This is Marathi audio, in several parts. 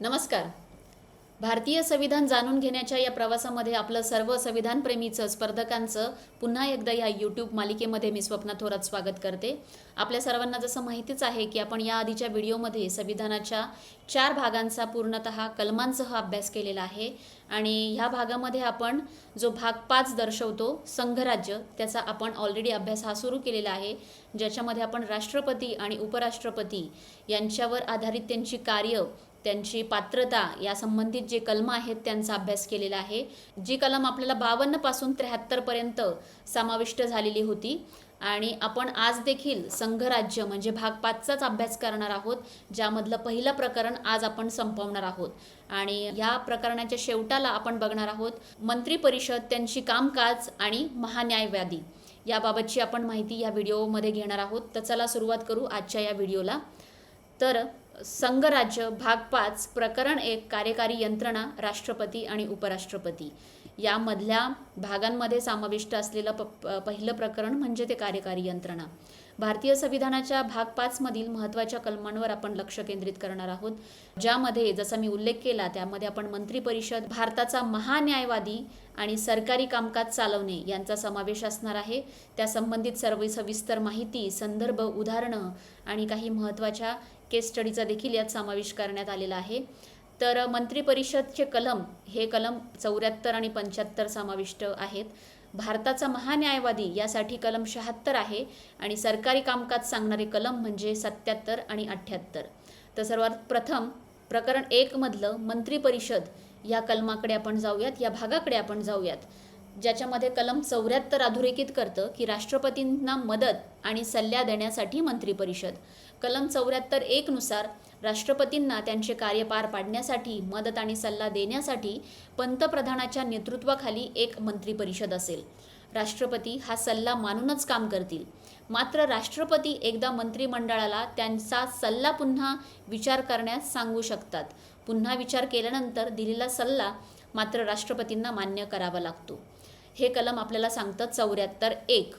नमस्कार. भारतीय संविधान जाणून घेण्याच्या या प्रवासामध्ये आपलं सर्व संविधानप्रेमीचं स्पर्धकांचं पुन्हा एकदा या यूट्यूब मालिकेमध्ये मी स्वप्ना थोरात स्वागत करते. आपल्या सर्वांना जसं माहितीच आहे की आपण या आधीच्या व्हिडिओमध्ये संविधानाच्या चार भागांचा पूर्णतः कलमांसह अभ्यास केलेला आहे आणि ह्या भागामध्ये आपण जो भाग पाच दर्शवतो संघराज्य त्याचा आपण ऑलरेडी अभ्यास हा सुरू केलेला आहे. ज्याच्यामध्ये आपण राष्ट्रपती आणि उपराष्ट्रपती यांच्यावर आधारित त्यांची कार्य त्यांची पात्रता या संबंधित जे कलम आहेत त्यांचा अभ्यास केलेला आहे. जी कलम आपल्याला बावन्नपासून त्र्याहत्तरपर्यंत समाविष्ट झालेली होती. आणि आपण आज देखील संघराज्य म्हणजे भाग पाचचाच अभ्यास करणार आहोत ज्यामधलं पहिलं प्रकरण आज आपण संपवणार आहोत. आणि या प्रकरणाच्या शेवटाला आपण बघणार आहोत मंत्री परिषद त्यांची कामकाज आणि महान्यायवादी. याबाबतची आपण माहिती या व्हिडिओमध्ये घेणार आहोत. तर चला सुरुवात करू आजच्या या व्हिडिओला. तर संघराज्य भाग पाच प्रकरण एक कार्यकारी यंत्रणा राष्ट्रपती आणि उपराष्ट्रपती. यामधल्या भागांमध्ये समाविष्ट असलेलं प पहिलं प्रकरण म्हणजे ते कार्यकारी यंत्रणा. भारतीय संविधानाच्या भाग पाचमधील महत्त्वाच्या कलमांवर आपण लक्ष केंद्रित करणार आहोत. ज्यामध्ये जसा मी उल्लेख केला त्यामध्ये आपण मंत्री परिषद भारताचा महान्यायवादी आणि सरकारी कामकाज चालवणे यांचा समावेश असणार आहे. त्या संबंधित सर्व सविस्तर माहिती संदर्भ उदाहरणं आणि काही महत्त्वाच्या केस स्टडीचा देखील यात समावेश करण्यात आलेला आहे. तर मंत्री परिषदचे कलम हे कलम चौऱ्याहत्तर आणि पंच्याहत्तर समाविष्ट आहेत. भारताचा महान्यायवादी यासाठी कलम शहात्तर आहे आणि सरकारी कामकाज सांगणारे कलम म्हणजे सत्याहत्तर आणि अठ्ठ्याहत्तर. तर सर्वात प्रथम प्रकरण एकमधलं मंत्री परिषद या कलमाकडे आपण जाऊयात या भागाकडे आपण जाऊयात. ज्याच्यामध्ये कलम चौऱ्याहत्तर अधोरेखित करतं की राष्ट्रपतींना मदत आणि सल्ला देण्यासाठी मंत्री परिषद कलम चौऱ्याहत्तर एकनुसार राष्ट्रपतींना त्यांचे कार्य पार पाडण्यासाठी मदत आणि सल्ला देण्यासाठी पंतप्रधानाच्या नेतृत्वाखाली एक मंत्री परिषद असेल. राष्ट्रपती हा सल्ला मानूनच काम करतील. मात्र राष्ट्रपती एकदा मंत्रिमंडळाला त्यांचा सल्ला पुन्हा विचार करण्यास सांगू शकतात. पुन्हा विचार केल्यानंतर दिलेला सल्ला मात्र राष्ट्रपतींना मान्य करावा लागतो. हे कलम आपल्याला सांगतं चौऱ्याहत्तर एक.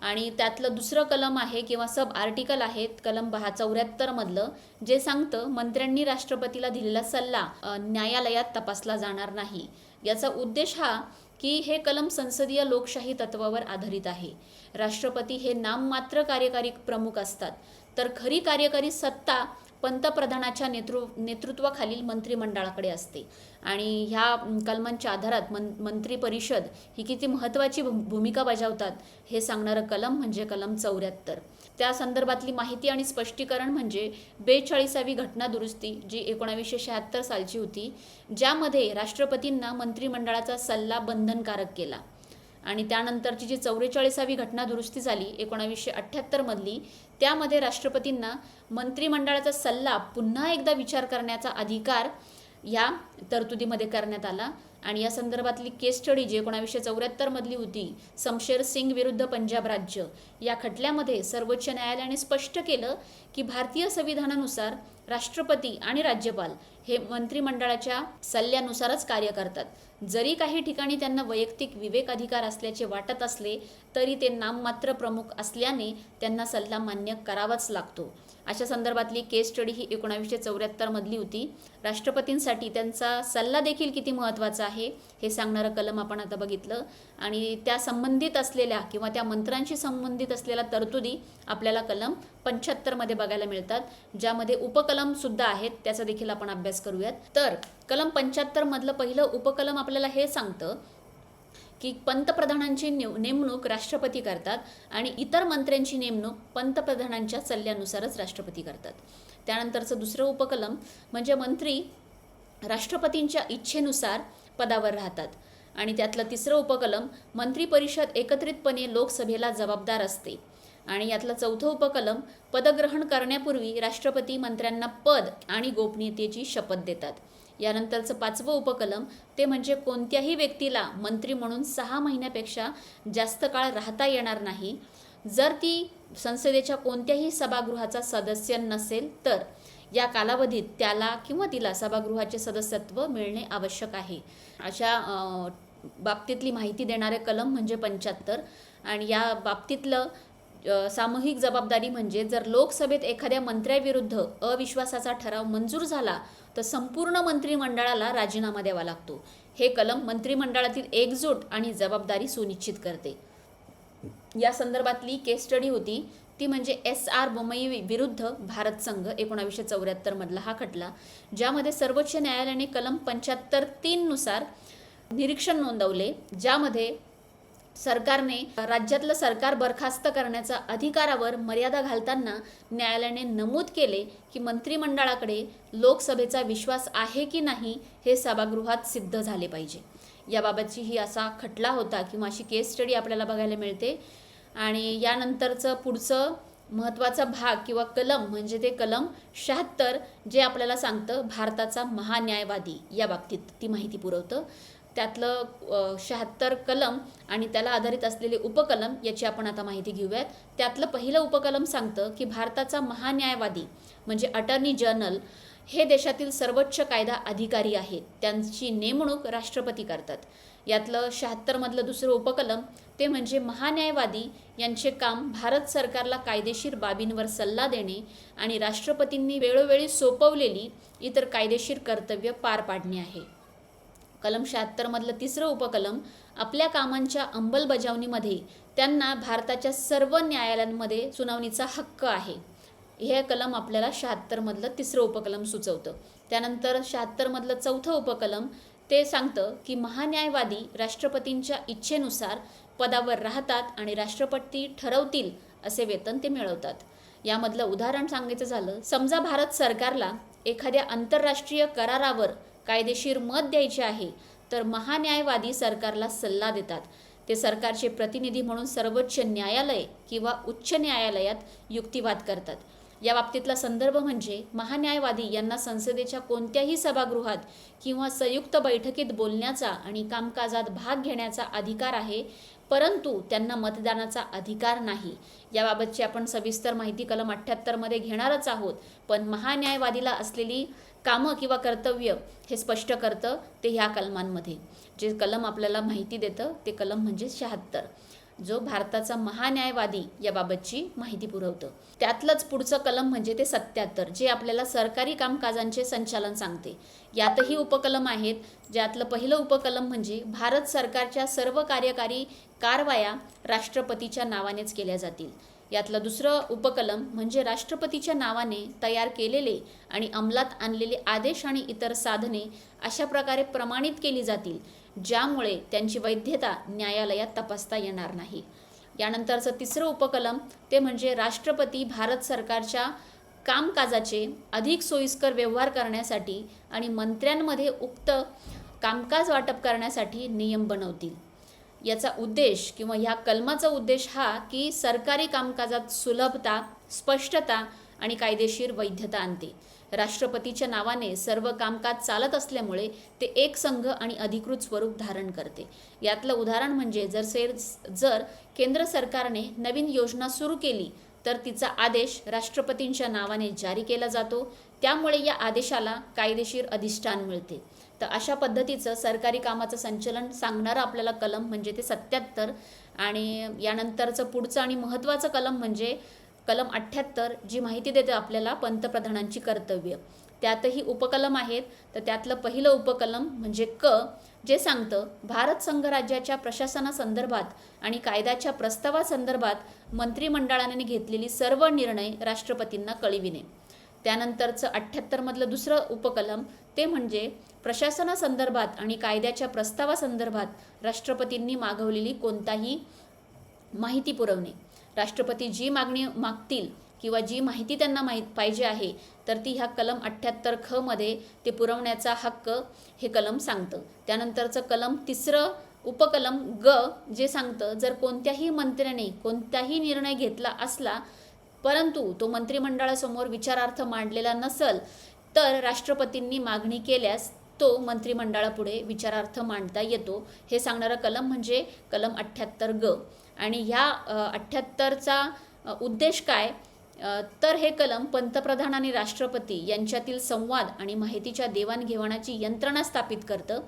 आणि त्यातलं दुसरं कलम आहे किंवा सब आर्टिकल आहे कलम बहा चौऱ्याहत्तरमधलं जे सांगतं मंत्र्यांनी राष्ट्रपतीला दिलेला सल्ला न्यायालयात तपासला जाणार नाही. याचा उद्देश हा की हे कलम संसदीय लोकशाही तत्वावर आधारित आहे. राष्ट्रपती हे नाममात्र कार्यकारी प्रमुख असतात. तर खरी कार्यकारी सत्ता पंतप्रधानाच्या नेतृ नेतृत्वाखालील मंत्रिमंडळाकडे असते. आणि ह्या कलमांच्या आधारात मं मंत्री परिषद ही किती महत्त्वाची भू- भूमिका बजावतात हे सांगणारं कलम म्हणजे कलम चौऱ्याहत्तर. त्या संदर्भातली माहिती आणि स्पष्टीकरण म्हणजे बेचाळीसावी घटना दुरुस्ती जी एकोणावीसशे शहात्तर सालची होती ज्यामध्ये राष्ट्रपतींना मंत्रिमंडळाचा सल्ला बंधनकारक केला. आणि त्यानंतरची जी चौवेचाळीसावी घटना दुरुस्ती झाली एकोणावीसशे अठ्ठ्याहत्तरमधली त्यामध्ये राष्ट्रपतींना मंत्रिमंडळाचा सल्ला पुन्हा एकदा विचार करण्याचा अधिकार या तरतुदीमध्ये करण्यात आला. आणि या संदर्भातली केस स्टडी जी एकोणावीसशे चौऱ्याहत्तरमधली होती शमशेर सिंग विरुद्ध पंजाब राज्य या खटल्यामध्ये सर्वोच्च न्यायालयाने स्पष्ट केलं की भारतीय संविधानानुसार राष्ट्रपती आणि राज्यपाल हे मंत्रिमंडळाच्या सल्ल्यानुसारच कार्य करतात. जरी काही ठिकाणी त्यांना वैयक्तिक विवेक अधिकार असल्याचे वाटत असले तरी ते नाममात्र प्रमुख असल्याने त्यांना सल्ला मान्य करावाच लागतो. अशा संदर्भातली केस स्टडी ही एकोणावीसशे चौऱ्याहत्तरमधली होती. राष्ट्रपतींसाठी त्यांचा सल्ला देखील किती महत्त्वाचा आहे हे सांगणारं कलम आपण आता बघितलं. आणि त्या संबंधित असलेल्या किंवा त्या मंत्र्यांशी संबंधित असलेल्या तरतुदी आपल्याला कलम पंच्याहत्तरमध्ये बघायला मिळतात ज्यामध्ये उपकलम सुद्धा आहेत त्याचा देखील आपण अभ्यास करूयात. तर कलम पंच्याहत्तरमधलं पहिलं उपकलम आपल्याला हे सांगतं की पंतप्रधानांची नेमणूक राष्ट्रपती करतात आणि इतर मंत्र्यांची नेमणूक पंतप्रधानांच्या सल्ल्यानुसारच राष्ट्रपती करतात. त्यानंतरचं दुसरं उपकलम म्हणजे मंत्री राष्ट्रपतींच्या इच्छेनुसार पदावर राहतात. आणि त्यातलं तिसरं उपकलम मंत्री परिषद एकत्रितपणे लोकसभेला जबाबदार असते. आणि यातलं चौथं उपकलम पदग्रहण करण्यापूर्वी राष्ट्रपती मंत्र्यांना पद आणि गोपनीयतेची शपथ देतात. यानंतरचं पाचवं उपकलम ते म्हणजे कोणत्याही व्यक्तीला मंत्री म्हणून सहा महिन्यापेक्षा जास्त काळ राहता येणार नाही. जर ती संसदेच्या कोणत्याही सभागृहाचा सदस्य नसेल तर या कालावधीत त्याला किंवा तिला सभागृहाचे सदस्यत्व मिळणे आवश्यक आहे. अशा बाबतीतली माहिती देणारे कलम म्हणजे पंच्याहत्तर. आणि या बाबतीतलं सामूहिक जबाबदारी म्हणजे जर लोकसभेत एखाद्या मंत्र्याविरुद्ध अविश्वासाचा ठराव मंजूर झाला तर संपूर्ण मंत्रिमंडळाला राजीनामा द्यावा लागतो. हे कलम मंत्रिमंडळातील एकजूट आणि जबाबदारी सुनिश्चित करते. या संदर्भातली केस स्टडी होती. ती म्हणजे एस आर बोमई विरुद्ध भारत संघ एकोणावीसशे चौऱ्याहत्तर मधला हा खटला ज्यामध्ये सर्वोच्च न्यायालयाने कलम पंच्याहत्तर तीन नुसार निरीक्षण नोंदवले ज्यामध्ये सरकारने राज्यातलं सरकार बरखास्त करण्याचा अधिकारावर मर्यादा घालताना न्यायालयाने नमूद केले की मंत्रिमंडळाकडे लोकसभेचा विश्वास आहे की नाही हे सभागृहात सिद्ध झाले पाहिजे. याबाबतची ही असा खटला होता किंवा अशी केस स्टडी आपल्याला बघायला मिळते. आणि यानंतरचं पुढचं महत्त्वाचा भाग किंवा कलम म्हणजे ते कलम शहात्तर जे आपल्याला सांगतं भारताचा महान्यायवादी या बाबतीत ती माहिती पुरवतं. त्यातलं शहात्तर कलम आणि त्याला आधारित असलेले उपकलम याची आपण आता माहिती घेऊयात. त्यातलं पहिलं उपकलम सांगतं की भारताचा महान्यायवादी म्हणजे अटर्नी जनरल हे देशातील सर्वोच्च कायदा अधिकारी आहेत. त्यांची नेमणूक राष्ट्रपती करतात. यातलं शहात्तरमधलं दुसरं उपकलम ते म्हणजे महान्यायवादी यांचे काम भारत सरकारला कायदेशीर बाबींवर सल्ला देणे आणि राष्ट्रपतींनी वेळोवेळी सोपवलेली इतर कायदेशीर कर्तव्य पार पाडणे आहे. कलम शहात्तरमधलं तिसरं उपकलम आपल्या कामांच्या अंमलबजावणीमध्ये त्यांना भारताच्या सर्व न्यायालयांमध्ये सुनावणीचा हक्क आहे. हे कलम आपल्याला शहात्तरमधलं तिसरं उपकलम सुचवतं. त्यानंतर शहात्तरमधलं चौथं उपकलम ते सांगतं की महान्यायवादी राष्ट्रपतींच्या इच्छेनुसार पदावर राहतात आणि राष्ट्रपती ठरवतील असे वेतन ते मिळवतात. यामधलं उदाहरण सांगायचं झालं समजा भारत सरकारला एखाद्या आंतरराष्ट्रीय करारावर कायदेशीर मत द्यायचे आहे तर महान्यायवादी सरकारला सल्ला देतात. ते सरकारचे प्रतिनिधी म्हणून सर्वोच्च न्यायालय किंवा उच्च न्यायालयात युक्तिवाद करतात. या बाबतीतला संदर्भ म्हणजे महान्यायवादी यांना संसदेच्या कोणत्याही सभागृहात किंवा संयुक्त बैठकीत बोलण्याचा आणि कामकाजात भाग घेण्याचा अधिकार आहे परंतु त्यांना मतदानाचा अधिकार नाही. याबाबतची आपण सविस्तर माहिती कलम अठ्ठ्याहत्तरमध्ये घेणारच आहोत. पण महान्यायवादीला असलेली कामं किंवा कर्तव्य हे स्पष्ट करतं ते ह्या कलमांमध्ये. जे कलम आपल्याला माहिती देतं ते कलम म्हणजे शहात्तर. जो भारताचा महान्यायवादी याबाबतची माहिती पुरवतं. त्यातलंच पुढचं कलम म्हणजे ते सत्याहत्तर जे आपल्याला सरकारी कामकाजांचे संचालन सांगते. यातही उपकलम आहेत. ज्यातलं पहिलं उपकलम म्हणजे भारत सरकारच्या सर्व कार्यकारी कारवाया राष्ट्रपतीच्या नावानेच केल्या जातील. यातलं दुसरं उपकलम म्हणजे राष्ट्रपतीच्या नावाने तयार केलेले आणि अंमलात आणलेले आदेश आणि इतर साधने अशा प्रकारे प्रमाणित केली जातील. ज्यामुळे त्यांची वैधता न्यायालयात तपासता येणार नाही. यानंतरचं तिसरं उपकलम ते म्हणजे राष्ट्रपती भारत सरकारच्या कामकाजाचे अधिक सोयीस्कर व्यवहार करण्यासाठी आणि मंत्र्यांमध्ये उक्त कामकाज वाटप करण्यासाठी नियम बनवतील. याचा उद्देश किंवा ह्या कलमाचा उद्देश हा की सरकारी कामकाजात सुलभता स्पष्टता आणि कायदेशीर वैधता आणते. राष्ट्रपतीच्या नावाने सर्व कामकाज चालत असल्यामुळे ते एक संघ आणि अधिकृत स्वरूप धारण करते. यातलं उदाहरण म्हणजे जर से जर केंद्र सरकारने नवीन योजना सुरू केली तर तिचा आदेश राष्ट्रपतींच्या नावाने जारी केला जातो. त्यामुळे या आदेशाला कायदेशीर अधिष्ठान मिळते. तर अशा पद्धतीचं सरकारी कामाचं संचलन सांगणारं आपल्याला कलम म्हणजे ते सत्याहत्तर आणि यानंतरचं पुढचं आणि महत्त्वाचं कलम म्हणजे कलम अठ्ठ्याहत्तर जी माहिती देते आपल्याला पंतप्रधानांची कर्तव्य. त्यातही उपकलम आहेत. तर त्यातलं पहिलं उपकलम म्हणजे क जे सांगतं भारत संघराज्याच्या प्रशासनासंदर्भात आणि कायद्याच्या प्रस्तावासंदर्भात मंत्रिमंडळाने घेतलेली सर्व निर्णय राष्ट्रपतींना कळविणे. त्यानंतरचं अठ्ठ्याहत्तरमधलं दुसरं उपकलम ते म्हणजे प्रशासनासंदर्भात आणि कायद्याच्या प्रस्तावासंदर्भात राष्ट्रपतींनी मागवलेली कोणताही माहिती पुरवणे. राष्ट्रपती जी मागणी मागतील किंवा जी माहिती त्यांना माहीत पाहिजे आहे तर ती ह्या कलम अठ्ठ्याहत्तर खमध्ये ते पुरवण्याचा हक्क हे कलम सांगतं. त्यानंतरचं कलम तिसरं उपकलम ग जे सांगतं जर कोणत्याही मंत्र्याने कोणताही निर्णय घेतला असला परंतु तो मंत्रिमंडळासमोर विचारार्थ मांडलेला नसल तर राष्ट्रपतींनी मागणी केल्यास तो मंत्रिमंडळापुढे विचारार्थ मांडता येतो. हे सांगणारं कलम म्हणजे कलम अठ्ठ्याहत्तर ग. आणि ह्या अठ्ठ्याहत्तरचा उद्देश काय? तर हे कलम पंतप्रधान आणि राष्ट्रपती यांच्यातील संवाद आणि माहितीच्या देवाणघेवाणाची यंत्रणा स्थापित करतं.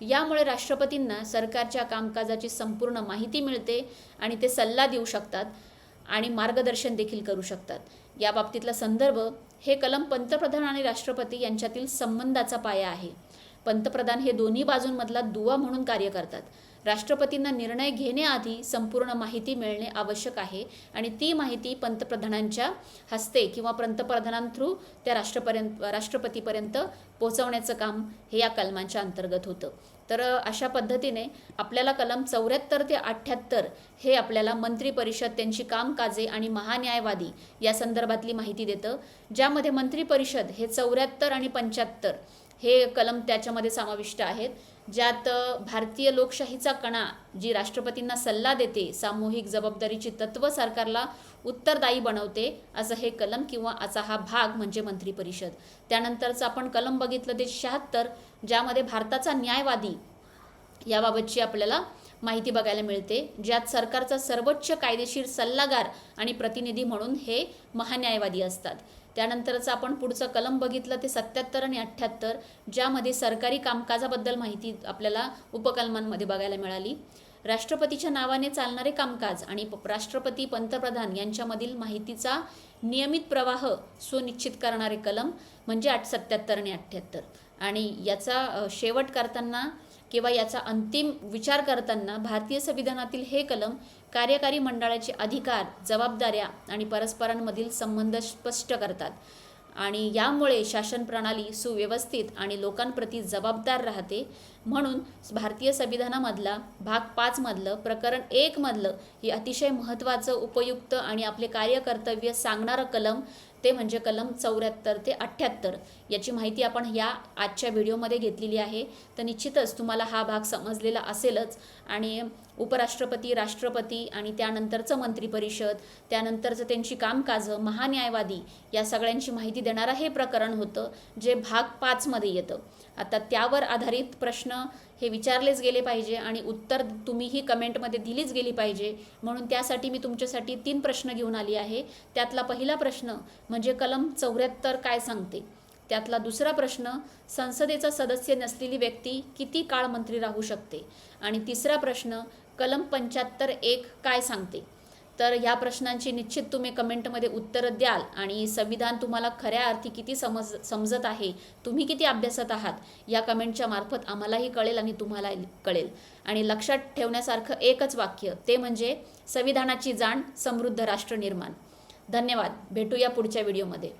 यामुळे राष्ट्रपतींना सरकारच्या कामकाजाची संपूर्ण माहिती मिळते आणि ते सल्ला देऊ शकतात आणि मार्गदर्शन देखील करू शकतात. या बाबतीतला संदर्भ हे कलम पंतप्रधान आणि राष्ट्रपती यांच्यातील संबंधाचा पाया आहे. पंतप्रधान हे दोन्ही बाजूंमधला दुवा म्हणून कार्य करतात. राष्ट्रपतींना निर्णय घेण्याआधी संपूर्ण माहिती मिळणे आवश्यक आहे आणि ती माहिती पंतप्रधानांच्या हस्ते किंवा पंतप्रधानां थ्रू त्या राष्ट्रपर्यंत राष्ट्रपतीपर्यंत पोहोचवण्याचं काम हे या कलमांच्या अंतर्गत होतं. तर अशा पद्धतीने आपल्याला कलम चौऱ्याहत्तर ते अठ्ठ्याहत्तर हे आपल्याला मंत्री परिषद त्यांची कामकाजे आणि महान्यायवादी या संदर्भातली माहिती देतं ज्यामध्ये मंत्री परिषद हे चौऱ्याहत्तर आणि पंच्याहत्तर हे कलम त्याच्यामध्ये समाविष्ट आहेत. ज्यात भारतीय लोकशाहीचा कणा जी राष्ट्रपतींना सल्ला देते सामूहिक जबाबदारीची तत्व सरकारला उत्तरदायी बनवते असं हे कलम किंवा असा हा भाग म्हणजे मंत्री परिषद त्यानंतरचं आपण कलम बघितलं ते शहात्तर ज्यामध्ये भारताचा न्यायवादी याबाबतची आपल्याला माहिती बघायला मिळते ज्यात सरकारचा सर्वोच्च कायदेशीर सल्लागार आणि प्रतिनिधी म्हणून हे महान्यायवादी असतात. त्यानंतरचं आपण पुढचं कलम बघितलं ते सत्याहत्तर आणि अठ्ठ्याहत्तर ज्यामध्ये सरकारी कामकाजाबद्दल माहिती आपल्याला उपकलमांमध्ये बघायला मिळाली. राष्ट्रपतीच्या नावाने चालणारे कामकाज आणि प- राष्ट्रपती पंतप्रधान यांच्यामधील माहितीचा नियमित प्रवाह सुनिश्चित करणारे कलम म्हणजे आठ सत्याहत्तर आणि अठ्ठ्याहत्तर आणि याचा शेवट करताना किंवा याचा अंतिम विचार करताना भारतीय संविधानातील हे कलम कार्यकारी मंडळाचे अधिकार जबाबदाऱ्या आणि परस्परांमधील संबंध स्पष्ट करतात. आणि यामुळे शासन प्रणाली सुव्यवस्थित आणि लोकांप्रती जबाबदार राहते. म्हणून भारतीय संविधानामधला भाग पाचमधलं प्रकरण एकमधलं हे अतिशय महत्त्वाचं उपयुक्त आणि आपले कार्यकर्तव्य सांगणारं कलम ते म्हणजे कलम चौऱ्याहत्तर ते अठ्ठ्याहत्तर याची माहिती आपण या आजच्या व्हिडिओमध्ये घेतलेली आहे. तर निश्चितच तुम्हाला हा भाग समजलेला असेलच. आणि उपराष्ट्रपती राष्ट्रपती आणि त्यानंतरचं मंत्रिपरिषद त्यानंतरचं त्यांची कामकाजं महान्यायवादी या सगळ्यांची माहिती देणारं हे प्रकरण होतं जे भाग पाचमध्ये येतं. आता त्यावर आधारित प्रश्न हे विचारलेच गेले पाहिजे आणि उत्तर तुम्हीही कमेंटमध्ये दिलीच गेली पाहिजे. म्हणून त्यासाठी मी तुमच्यासाठी तीन प्रश्न घेऊन आली आहे. त्यातला पहिला प्रश्न म्हणजे कलम चौऱ्याहत्तर काय सांगते? त्यातला दुसरा प्रश्न संसदेचा सदस्य नसलेली व्यक्ती किती काळ मंत्री राहू शकते? आणि तिसरा प्रश्न कलम पंच्याहत्तर एक काय सांगते? तर ह्या प्रश्नांची निश्चित तुम्ही कमेंटमध्ये उत्तरं द्याल आणि संविधान तुम्हाला खऱ्या अर्थी किती समज समजत आहे तुम्ही किती अभ्यासत आहात या कमेंटच्या मार्फत आम्हालाही कळेल आणि तुम्हाला कळेल. आणि लक्षात ठेवण्यासारखं एकच वाक्य ते म्हणजे संविधानाची जाण समृद्ध राष्ट्र निर्माण. धन्यवाद. भेटूया पुढच्या व्हिडिओमध्ये.